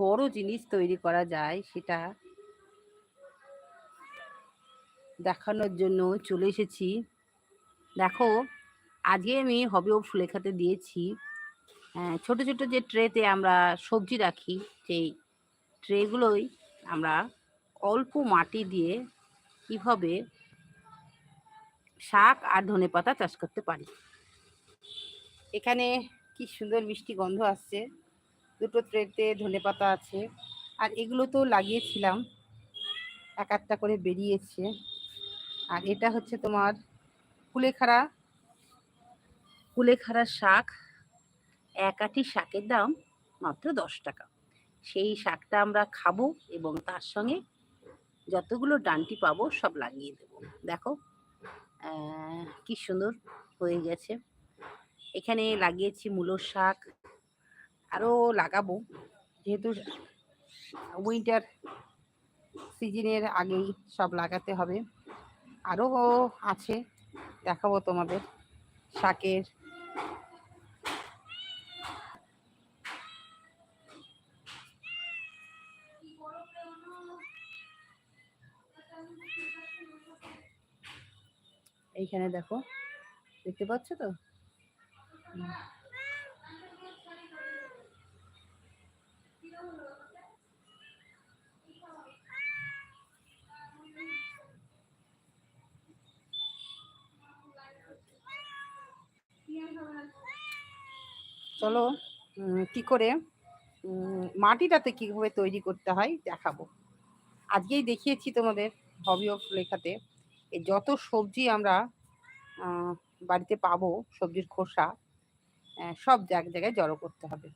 বড় জিনিস তৈরি করা যায় সেটা দেখানোর জন্য চলে এসেছি। দেখো, আজকে আমি হবি অফ সুলেখাতে দিয়েছি। ছোট ছোট যে ট্রেতে আমরা সবজি রাখি সেই ট্রেগুলোই আমরা অল্প মাটি দিয়ে কীভাবে শাক আর ধনেপাতা চাষ করতে পারি। এখানে কি সুন্দর মিষ্টি গন্ধ আসছে। দুটো ট্রেতে ধনেপাতা আছে। আর এগুলো তো লাগিয়েছিলাম। এক একটা করে বেরিয়েছে। আর এটা হচ্ছে তোমার কুলেখাড়া। কুলেখাড়া শাক। এক আটি শাকের দাম মাত্র দশ টাকা। সেই শাকটা আমরা খাব এবং তার সঙ্গে যতগুলো ডান্টি পাবো সব লাগিয়ে দেবো। দেখো কি সুন্দর হয়ে গেছে। এখানে লাগিয়েছি মূলোর শাক। আরও লাগাবো। যেহেতু উইন্টার সিজনের আগেই সব লাগাতে হবে। আরও আছে, দেখাবো তোমাদের শাকের। এইখানে দেখো, দেখতে পাচ্ছ তো হুম। চলো কি করে মাটিটাতে কীভাবে তৈরি করতে হয় দেখাবো। আজকেই দেখিয়েছি তোমাদের হবি অফ লেখাতে যত সবজি আমরা বাড়িতে পাবো, সবজির খোসা সব এক জায়গায় জড়ো করতে হবে।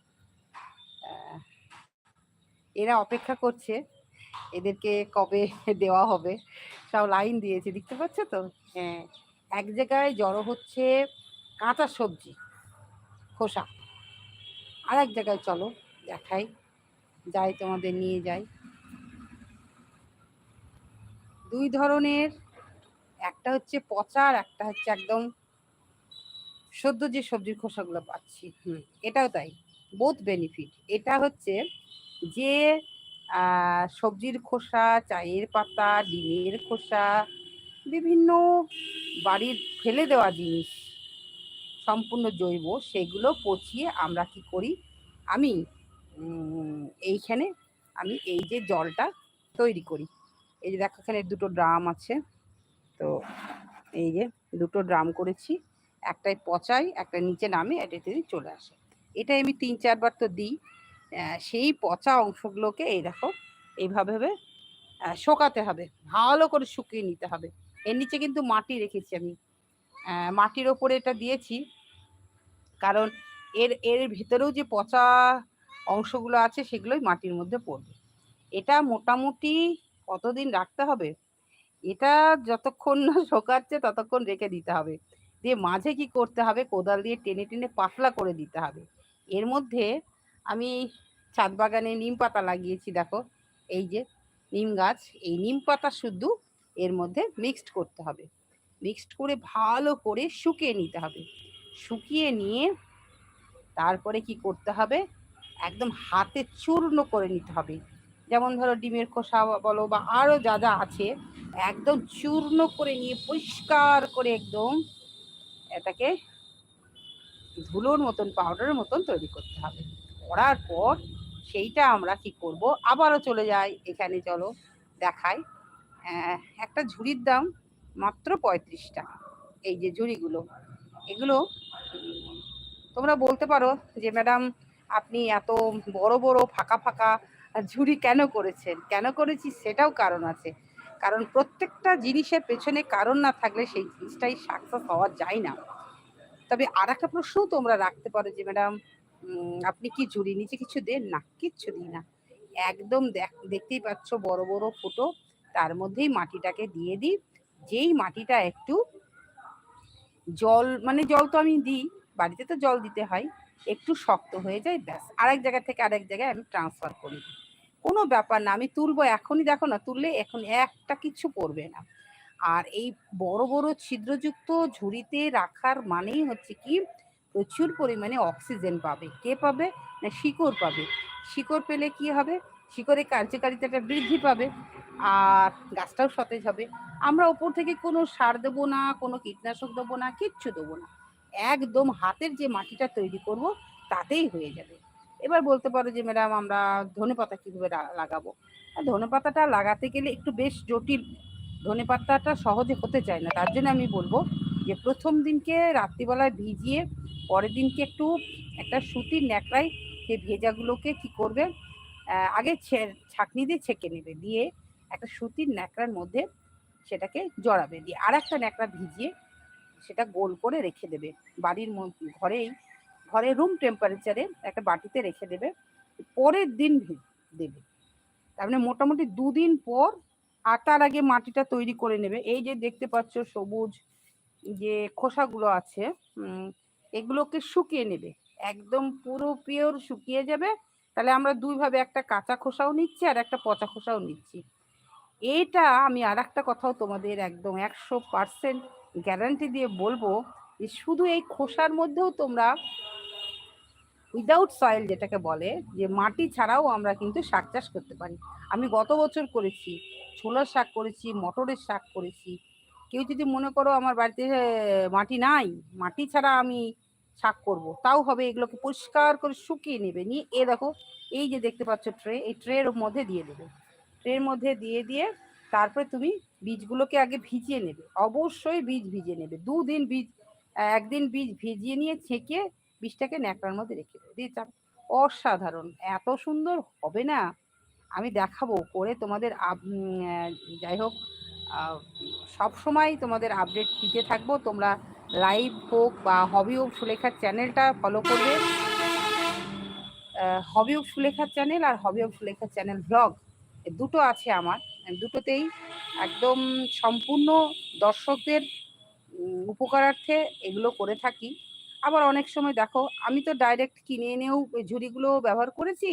এরা অপেক্ষা করছে, এদেরকে কবে দেওয়া হবে, সব লাইন দিয়েছে, দেখতে পাচ্ছ তো? হ্যাঁ এক জায়গায় জড়ো হচ্ছে কাঁচা সবজি, খোসা। আর এক জায়গায় চলো, দেখাই, যাই তোমাদের নিয়ে যাই। দুই ধরনের, একটা হচ্ছে পচা আর একটা হচ্ছে একদম সদ্য যে সবজির খোসাগুলো পাচ্ছি, হুম, এটাও তাই বোথ বেনিফিট এটা হচ্ছে যে সবজির খোসা, চায়ের পাতা, ডিমের খোসা, বিভিন্ন বাড়ির ফেলে দেওয়া জিনিস সম্পূর্ণ জৈব, সেগুলো পচিয়ে আমরা কি করি? আমি এইখানে আমি এই যে জলটা তৈরি করি। এই যে দেখো এখানে দুটো ড্রাম আছে। তো এই যে দুটো ড্রাম করেছি একটাই পচাই, একটা নিচে নামে এটাতে চলে আসে। এটাই আমি তিন, চারবার তো দিই। সেই পচা অংশগুলোকে এই দেখো, এইভাবে ভাবে শোকাতে হবে। ভালো করে শুকিয়ে নিতে হবে। এর নিচে কিন্তু মাটি রেখেছি আমি। মাটির ওপরে এটা দিয়েছি। কারণ এর এর ভেতরেও যে পচা অংশগুলো আছে সেগুলোই মাটির মধ্যে পড়বে। এটা মোটামুটি কতদিন রাখতে হবে? এটা যতক্ষণ না শোকাচ্ছে ততক্ষণ রেখে দিতে হবে। দিয়ে মাঝে কি করতে হবে? কোদাল দিয়ে টেনে টেনে পাতলা করে দিতে হবে। এর মধ্যে আমি ছাদ বাগানে নিম পাতা লাগিয়েছি, দেখো। এই যে নিম গাছ, এই নিম পাতা শুদ্ধ এর মধ্যে মিক্সড করতে হবে। মিক্সড করে ভালো করে শুকিয়ে নিতে হবে। শুকিয়ে নিয়ে তারপরে কি করতে হবে? একদম হাতে চূর্ণ করে নিতে হবে। যেমন ধরো ডিমের খোসা বলো বা আরও যা যা আছে, একদম চূর্ণ করে নিয়ে পরিষ্কার করে একদম এটাকে ধুলোর মতন পাউডারের মতন তৈরি করতে হবে। করার পর সেইটা আমরা কি করব? আবারও চলে যাই এখানে, চলো দেখাই। একটা ঝুড়ির দাম মাত্র পঁয়ত্রিশ টাকা। এই যে ঝুড়িগুলো, এগুলো তোমরা বলতে পারো যে, ম্যাডাম, আপনি এত বড় বড় ফাঁকা ফাঁকা ঝুড়ি কেন করেছেন? কেন করেছি সেটাও কারণ আছে। কারণ প্রত্যেকটা জিনিসের পেছনে কারণ না থাকলে সেই জিনিসটাই সাকসেস হওয়া যায় না। তবে আর একটা প্রশ্নও তোমরা রাখতে পারো যে, ম্যাডাম আপনি কি ঝুড়ি নিচে কিছু দেন? না, কিচ্ছু দিই না। একদম দেখ- দেখতেই পাচ্ছ বড় বড় ফুটো, তার মধ্যেই মাটিটাকে দিয়ে দিই। যেই মাটিটা একটু জল মানে জল তো আমি দিই, বাড়িতে তো জল দিতে হয়, একটু শক্ত হয়ে যায়, ব্যাস। আরেক জায়গা থেকে আরেক জায়গায় আমি ট্রান্সফার করি। কোনো ব্যাপার না, আমি তুলবো এখনই, দেখো না, তুললে এখন একটা কিছু পড়বে না। আর এই বড় বড় ছিদ্রযুক্ত ঝুড়িতে রাখার মানেই হচ্ছে কি, প্রচুর পরিমাণে অক্সিজেন পাবে। কে পাবে? না, শিকড় পাবে। শিকড় পেলে কি হবে? শিকড়ের কার্যকারিতাটা বৃদ্ধি পাবে, আর গাছটাও সতেজ হবে। আমরা ওপর থেকে কোনো সার দেবো না, কোনো কীটনাশক দেবো না, কিচ্ছু দেবো না। একদম হাতের যে মাটিটা তৈরি করব, তাতেই হয়ে যাবে। এবার বলতে পারো যে, ম্যাডাম, আমরা ধনে পাতা কীভাবে লাগাবো? ধনে পাতাটা লাগাতে গেলে একটু বেশ জটিল। ধনে পাতাটা সহজে হতে চায় না। তার জন্য আমি বলব যে, প্রথম দিনকে রাত্রিবেলায় ভিজিয়ে, পরের দিনকে একটু একটা সুতির ন্যাকড়ায় সেই ভেজাগুলোকে কি করবে? আগে ছাঁকনি দিয়ে ছেঁকে নেবে। দিয়ে একটা সুতির ন্যাকড়ার মধ্যে সেটাকে জড়াবে দিয়ে আর একটা ন্যাকড়া ভিজিয়ে সেটা গোল করে রেখে দেবে। বাড়ির ঘরেই, ঘরে রুম টেম্পারেচারে একটা বাটিতে রেখে দেবে, পরের দিন দেবে। তার মানে মোটামুটি দুদিন পর আটার আগে মাটিটা তৈরি করে নেবে। এই যে দেখতে পাচ্ছ সবুজ যে খোসাগুলো আছে এগুলোকে শুকিয়ে নেবে। একদম পুরো পিওর শুকিয়ে যাবে। তাহলে আমরা দুইভাবে একটা কাঁচা খোসাও নিচ্ছি আর একটা পচা খোসাও নিচ্ছি। এটা আমি আর একটা কথাও তোমাদের একদম একশো পারসেন্ট গ্যারান্টি দিয়ে বলব যে শুধু এই খোসার মধ্যেও তোমরা উইদাউট সয়েল যেটাকে বলে, যে মাটি ছাড়াও আমরা কিন্তু শাক চাষ করতে পারি। আমি গত বছর করেছি, ছোলার শাক করেছি, মটরের শাক করেছি। কেউ যদি মনে করো আমার বাড়িতে মাটি নাই, মাটি ছাড়া আমি শাক করব, তাও হবে এগুলোকে পরিষ্কার করে শুকিয়ে নেবে, নিয়ে এ দেখো, এই যে দেখতে পাচ্ছ ট্রে এই ট্রের মধ্যে দিয়ে দেবে। ট্রের মধ্যে দিয়ে দিয়ে তারপরে তুমি বীজগুলোকে আগে ভিজিয়ে নেবে। অবশ্যই বীজ ভিজিয়ে নেবে। দুদিন বীজ, একদিন বীজ ভিজিয়ে নিয়ে ছেঁকে বীজটাকে ন্যাকড়ার মধ্যে রেখে দেবে। দিয়ে অসাধারণ। এত সুন্দর হবে না? আমি দেখাবো করে তোমাদের যাই হোক সব সময় তোমাদের আপডেট দিতে থাকব। তোমরা লাইভ হোক বা হবি হোক সুলেখার চ্যানেলটা ফলো করবে। হবি হোক সুলেখার চ্যানেল আর হবি হোক সুলেখার চ্যানেল ব্লগ দুটো আছে আমার দুটোতেই একদম সম্পূর্ণ দর্শকদের উপকারার্থে এগুলো করে থাকি। আবার অনেক সময় দেখো, আমি তো ডাইরেক্ট কিনে এনেও ঝুড়িগুলো ব্যবহার করেছি,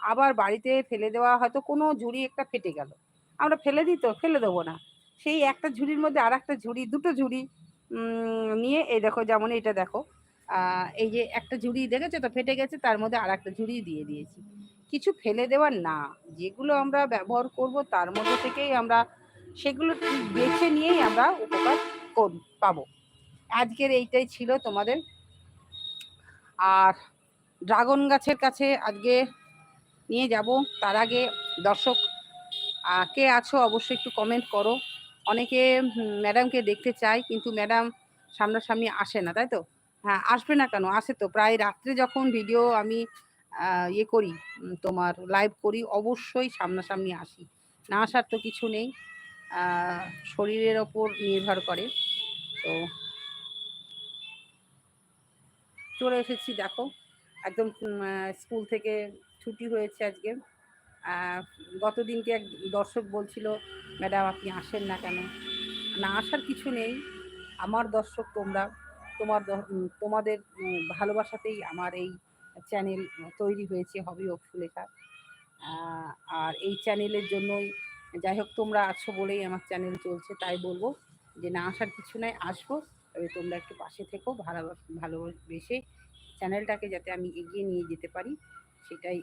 আবার বাড়িতে ফেলে দেওয়া হয়তো কোনো ঝুড়ি একটা ফেটে গেল। আমরা ফেলে দিই তো, ফেলে দেবো না। সেই একটা ঝুড়ির মধ্যে আর একটা ঝুড়ি, দুটো ঝুড়ি নিয়ে এই দেখো যেমন এটা দেখো এই যে একটা ঝুড়ি দেখেছ তো, ফেটে গেছে, তার মধ্যে আর একটা ঝুড়ি দিয়ে দিয়েছি। কিছু ফেলে দেওয়ার না। যেগুলো আমরা ব্যবহার করব, তার মধ্যে থেকেই আমরা সেগুলো বেছে নিয়েই আমরা উপকার কর, পাবো। আজকের এইটাই ছিল তোমাদের। আর ড্রাগন গাছের কাছে আজকে নিয়ে যাব। তার আগে দর্শক কে আছো অবশ্যই একটু কমেন্ট করো। অনেকে ম্যাডামকে দেখতে চাই কিন্তু ম্যাডাম সামনাসামনি আসে না, তাই তো? হ্যাঁ আসবে না কেন? আসে তো। প্রায় রাত্রে যখন ভিডিও আমি ইয়ে করি তোমার লাইভ করি, অবশ্যই সামনাসামনি আসি। না আসার তো কিছু নেই। শরীরের ওপর নির্ভর করে। তো চলে এসেছি, দেখো। একদম স্কুল থেকে ছুটি হয়েছে আজকে। গত দিনকে এক দর্শক বলছিল, ম্যাডাম, আপনি আসেন না কেন? না আসার কিছু নেই। আমার দর্শক তোমরা, তোমার তোমাদের ভালোবাসাতেই আমার এই চ্যানেল তৈরি হয়েছে হবি অফ সুলেখা আর এই চ্যানেলের জন্যই যাই হোক তোমরা আছো বলেই আমার চ্যানেল চলছে, তাই বলব যে না আসার কিছু নাই, আসব। তবে তোমরা একটু পাশে থেকো, ভালো, ভালোবেসে চ্যানেলটাকে যাতে আমি এগিয়ে নিয়ে যেতে পারি, সেটাই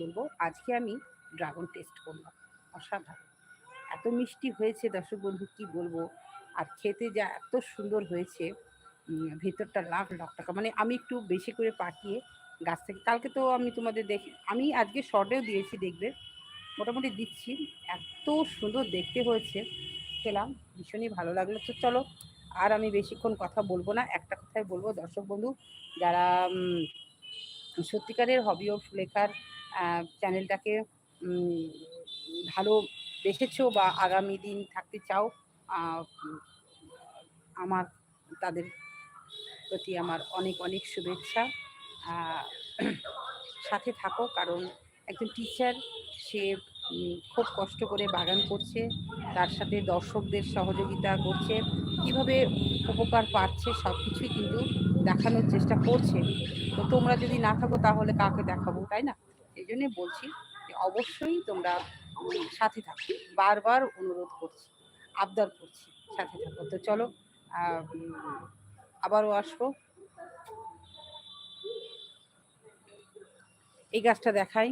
বলব। আজকে আমি ড্রাগন টেস্ট করলাম, অসাধারণ। এত মিষ্টি হয়েছে দর্শক বন্ধু, কী বলব? আর খেতে যা এত সুন্দর হয়েছে ভেতরটা লাখ লাখ টাকা মানে আমি একটু বেশি করে পাঠিয়ে গাছ থেকে। কালকে তো আমি তোমাদের দেখি, আমি আজকে শর্টেও দিয়েছি দেখবে। মোটামুটি দিচ্ছি, এত সুন্দর দেখতে হয়েছে। খেলাম, ভীষণই ভালো লাগল। তো চলো, আর আমি বেশিক্ষণ কথা বলব না, একটা কথাই বলব। দর্শক বন্ধু, যারা সত্যিকারের হবি অফ লেখার চ্যানেলটাকে ভালো বেসেছো বা আগামী দিন থাকতে চাও আমার, তাদের প্রতি আমার অনেক অনেক শুভেচ্ছা। সাথে থাকো, কারণ একজন টিচার সে খুব কষ্ট করে বাগান করছে, তার সাথে দর্শকদের সহযোগিতা করছে, কীভাবে উপকার পাচ্ছে সব কিছুই কিন্তু দেখানোর চেষ্টা করছে। তো তোমরা যদি না থাকো, তাহলে কাকে দেখাবো, তাই না? এই জন্যে বলছি যে অবশ্যই তোমরা সাথে থাকো। বারবার অনুরোধ করছি, আবদার করছি সাথে থাকো। তো চলো আবারও আসব। এই গাছটা দেখাই।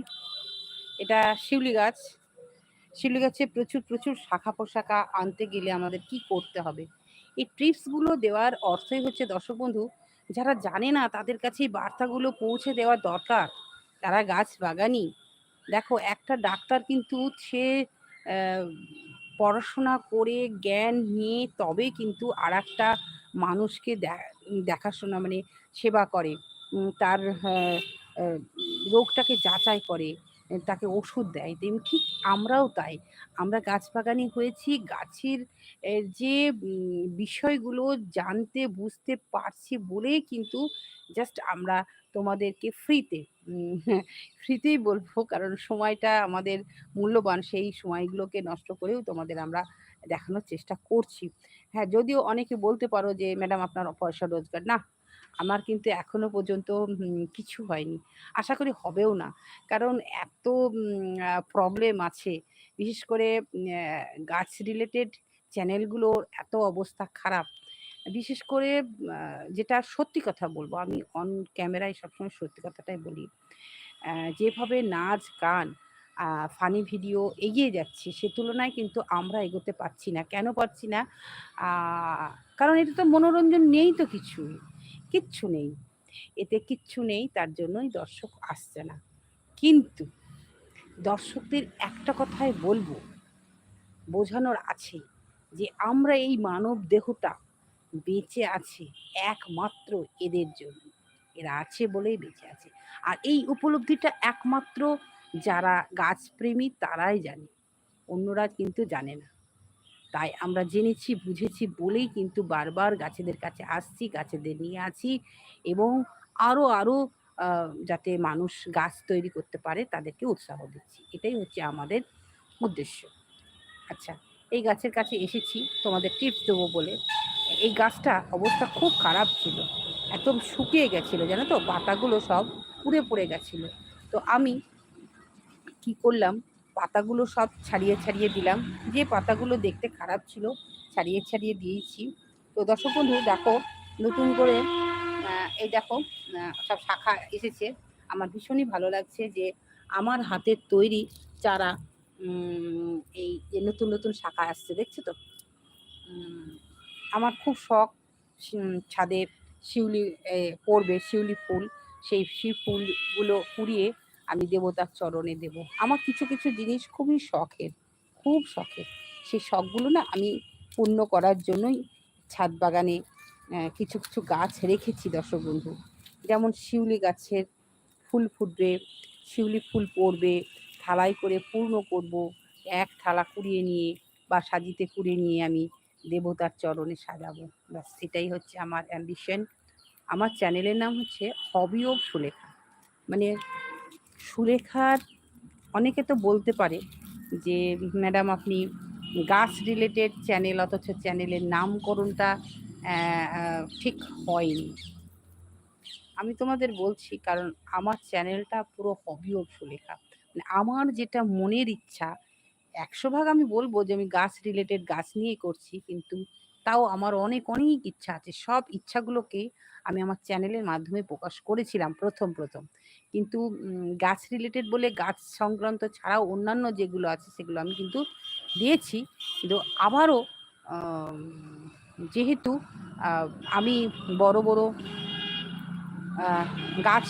এটা শিউলি গাছ। শিউলি গাছে প্রচুর প্রচুর শাখা পোশাখা আনতে গেলে আমাদের কি করতে হবে? এই ট্রিপসগুলো দেওয়ার অর্থই হচ্ছে দর্শক বন্ধু যারা জানে না তাদের কাছে বার্তাগুলো পৌঁছে দেওয়া দরকার। তারা গাছ বাগানি। দেখো একটা ডাক্তার কিন্তু সে পড়াশোনা করে জ্ঞান নিয়ে তবে কিন্তু আর একটা মানুষকে দেখাশোনা মানে সেবা করে। তার আহ, রোগটাকে যাচাই করে তাকে ওষুধ দেয়। তেমনি ঠিক আমরাও তাই। আমরা গাছ বাগানি হয়েছি, গাছের যে বিষয়গুলো জানতে, বুঝতে পারছি বলেই কিন্তু জাস্ট আমরা তোমাদেরকে ফ্রিতে ফ্রিতেই বলব। কারণ সময়টা আমাদের মূল্যবান, সেই সময়গুলোকে নষ্ট করেও তোমাদের আমরা দেখানোর চেষ্টা করছি। হ্যাঁ যদিও অনেকে বলতে পারো যে, ম্যাডাম, আপনার পয়সা রোজগার। না আমার কিন্তু এখনও পর্যন্ত কিছু হয়নি। আশা করি হবেও না। কারণ এত প্রবলেম আছে। বিশেষ করে গাছ রিলেটেড চ্যানেলগুলোর এত অবস্থা খারাপ। বিশেষ করে যেটা সত্যি কথা বলব, আমি অন ক্যামেরায় সবসময় সত্যি কথাটাই বলি। যেভাবে নাচ, গান ফানি ভিডিও এগিয়ে যাচ্ছে, সে তুলনায় কিন্তু আমরা এগোতে পারছি না। কেন পারছি না? কারণ এটা তো মনোরঞ্জন নেই তো কিছুই। কিচ্ছু নেই। এতে কিচ্ছু নেই, তার জন্যই দর্শক আসছে না। কিন্তু দর্শকদের একটা কথাই বলব, বোঝানোর আছে যে আমরা এই মানব দেহটা বেঁচে আছে একমাত্র এদের জন্য। এরা আছে বলেই বেঁচে আছে। আর এই উপলব্ধিটা একমাত্র যারা গাছপ্রেমী তারাই জানে, অন্যরা কিন্তু জানে না। তাই আমরা জেনেছি, বুঝেছি, বলেই কিন্তু বারবার গাছেদের কাছে আসছি, গাছেদের নিয়ে আছি এবং আরও আরও যাতে মানুষ গাছ তৈরি করতে পারে তাদেরকে উৎসাহ দিচ্ছি। এটাই হচ্ছে আমাদের উদ্দেশ্য। আচ্ছা এই গাছের কাছে এসেছি, তোমাদের টিপস দেবো বলে। এই গাছটা অবস্থা খুব খারাপ ছিল, একদম শুকিয়ে গেছিল, জানো তো? পাতাগুলো সব পুড়ে পড়ে গেছিল। তো আমি কি করলাম পাতাগুলো সব ছাড়িয়ে ছাড়িয়ে দিলাম। যে পাতাগুলো দেখতে খারাপ ছিল, ছাড়িয়ে ছাড়িয়ে দিয়েছি। তো দর্শক বন্ধু, দেখো, নতুন করে এই দেখো সব শাখা এসেছে। আমার ভীষণই ভালো লাগছে যে আমার হাতের তৈরি চারা এই যে নতুন নতুন শাখা আসছে, দেখছ তো? আমার খুব শখ ছাদে শিউলি পড়বে শিউলি ফুল। সেই শিব ফুলগুলো কুড়িয়ে আমি দেবতার চরণে দেব। আমার কিছু কিছু জিনিস খুবই শখের, খুব শখের। সেই শখগুলো না আমি পূর্ণ করার জন্যই ছাদ বাগানে কিছু কিছু গাছ রেখেছি দর্শক বন্ধু যেমন শিউলি গাছের ফুল ফুটবে, শিউলি ফুল পড়বে, থালাই করে পূর্ণ করব, এক থালা কুড়িয়ে নিয়ে বা সাজিতে কুড়িয়ে নিয়ে আমি দেবতার চরণে সাজাবো। ব্যাস সেটাই হচ্ছে আমার অ্যাম্বিশন আমার চ্যানেলের নাম হচ্ছে হবি অফ সুলেখা মানে সুলেখার অনেকে তো বলতে পারে যে, ম্যাডাম, আপনি গাছ রিলেটেড চ্যানেল অথচ চ্যানেলের নামকরণটা ঠিক হয়নি। আমি তোমাদের বলছি, কারণ আমার চ্যানেলটা পুরো হবি অফ সুলেখা। মানে আমার যেটা মনের ইচ্ছা, একশো ভাগ আমি বলব যে, আমি গাছ রিলেটেড গাছ নিয়ে করছি, কিন্তু তাও আমার অনেক অনেক ইচ্ছা আছে। সব ইচ্ছাগুলোকে আমি আমার চ্যানেলের মাধ্যমে প্রকাশ করেছিলাম প্রথম প্রথম। কিন্তু গাছ রিলেটেড বলে গাছ সংক্রান্ত ছাড়াও অন্যান্য যেগুলো আছে সেগুলো আমি কিন্তু দিয়েছি। কিন্তু আবারও যেহেতু আমি বড় বড় গাছ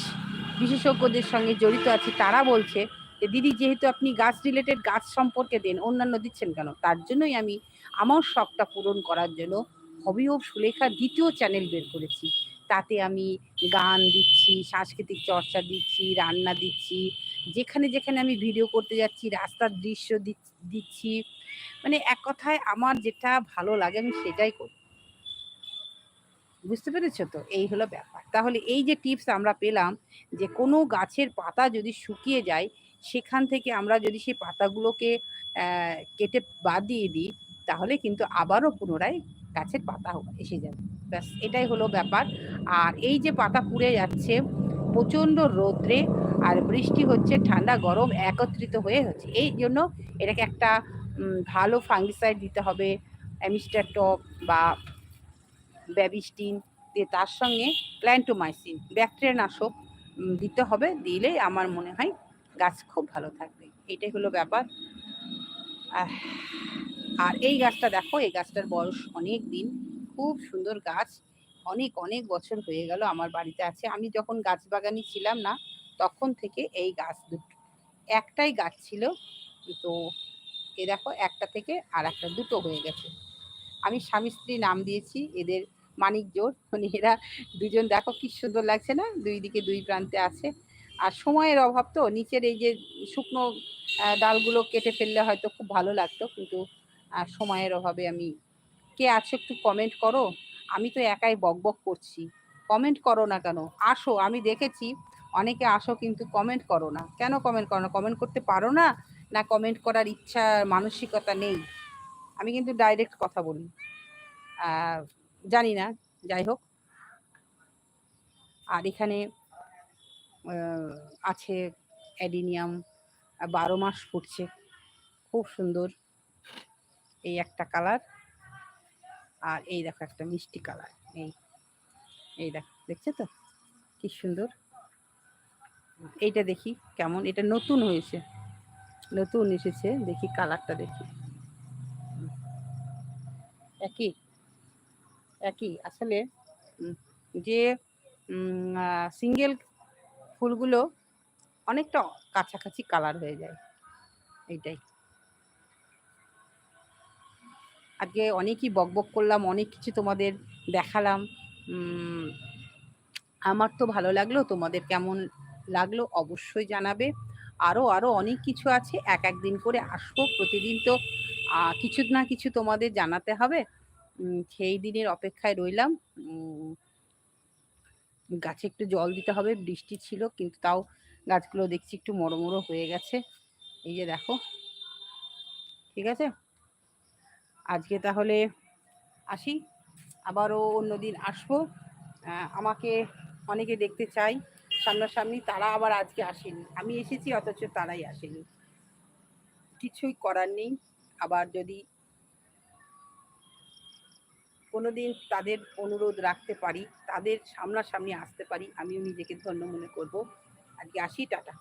বিশেষজ্ঞদের সঙ্গে জড়িত আছি, তারা বলছে যে, দিদি, যেহেতু আপনি গাছ রিলেটেড গাছ সম্পর্কে দেন, অন্যান্য দিচ্ছেন কেন? তার জন্যই আমি আমার শখটা পূরণ করার জন্য হবি অফ সুলেখা দ্বিতীয় চ্যানেল বের করেছি। তাতে আমি গান দিচ্ছি, সাংস্কৃতিক চর্চা দিচ্ছি, রান্না দিচ্ছি, যেখানে যেখানে আমি ভিডিও করতে যাচ্ছি, রাস্তার দৃশ্য দিচ- দিচ্ছি। মানে এক কথায় আমার যেটা ভালো লাগে আমি সেটাই করি। বুঝতে পেরেছ তো? এই হলো ব্যাপার। তাহলে এই যে টিপস আমরা পেলাম যে কোনো গাছের পাতা যদি শুকিয়ে যায়, সেখান থেকে আমরা যদি সেই পাতাগুলোকে কেটে বাদ দিয়ে দিই তাহলে কিন্তু আবারও পুনরায় গাছের পাতা এসে যাবে। ব্যাস, এটাই হলো ব্যাপার। আর এই যে পাতা পুড়ে যাচ্ছে, প্রচণ্ড রৌদ্রে, আর বৃষ্টি হচ্ছে, ঠান্ডা, গরম একত্রিত হয়ে হচ্ছে। এই জন্য এটাকে একটা ভালো ফাঙ্গিসাইড দিতে হবে, অ্যামিস্টার টপ বা ব্যাবিস্টিন দিয়ে তার সঙ্গে প্ল্যান্টোমাইসিন ব্যাকটেরিয়া নাশক দিতে হবে। দিলে আমার মনে হয় গাছ খুব ভালো থাকবে। এটাই হলো ব্যাপার। আর এই গাছটা দেখো, এই গাছটার বয়স অনেক দিন, খুব সুন্দর গাছ। অনেক অনেক বছর হয়ে গেল আমার বাড়িতে আছে। আমি যখন গাছ বাগানি ছিলাম না, তখন থেকে এই গাছ দুটো, একটাই গাছ ছিল। তো এ দেখো, একটা থেকে আর একটা দুটো হয়ে গেছে। আমি স্বামী স্ত্রী নাম দিয়েছি, এদের মানিক জোর। মানে এরা দুজন, দেখো কি সুন্দর লাগছে না? দুই দিকে দুই প্রান্তে আছে। আর সময়ের অভাব তো, নিচের এই যে শুকনো ডালগুলো কেটে ফেললে হয়তো খুব ভালো লাগতো। কিন্তু আহ, সময়ের অভাবে আমি কে আছো একটু কমেন্ট করো? আমি তো একাই বক বক করছি। কমেন্ট করো না কেন? আসো আমি দেখেছি অনেকে আসো কিন্তু কমেন্ট করো না। কেন কমেন্ট করো না? কমেন্ট করতে পারো না? না কমেন্ট করার ইচ্ছা মানসিকতা নেই। আমি কিন্তু ডাইরেক্ট কথা বলি। জানি না যাই হোক। আর এখানে আছে অ্যাডিনিয়াম বারো মাস ফুটছে খুব সুন্দর। এই একটা কালার আর এই দেখো একটা মিষ্টি কালার এই এই দেখো, দেখছ তো? কি সুন্দর। এইটা দেখি কেমন, এটা নতুন হয়েছে, নতুন এসেছে, দেখি কালারটা দেখি। একই একই, আসলে যে সিঙ্গেল ফুলগুলো অনেকটা কাছাকাছি কালার হয়ে যায়, এইটাই। আজকে অনেকই বকবক করলাম, অনেক কিছু তোমাদের দেখালাম। আমার তো ভালো লাগল, তোমাদের কেমন লাগল অবশ্যই জানাবে। আরও আরও অনেক কিছু আছে, এক একদিন করে আসব প্রতিদিন তো কিছু না কিছু তোমাদের জানাতে হবে। সেই দিনের অপেক্ষায় রইলাম। গাছে একটু জল দিতে হবে, বৃষ্টি ছিল, কিন্তু তাও গাছগুলো দেখছি একটু মরো হয়ে গেছে। এই যে দেখো, ঠিক আছে? আজকে তাহলে আসি। আবারও অন্যদিন আসব। আমাকে অনেকে দেখতে চাই সামনাসামনি, তারা আবার আজকে আসেনি। আমি এসেছি, অথচ তারাই আসেনি। কিছুই করার নেই। আবার যদি কোনো দিন তাদের অনুরোধ রাখতে পারি, তাদের সামনাসামনি আসতে পারি, আমিও নিজেকে ধন্য মনে করব। আজকে আসি, টাটা।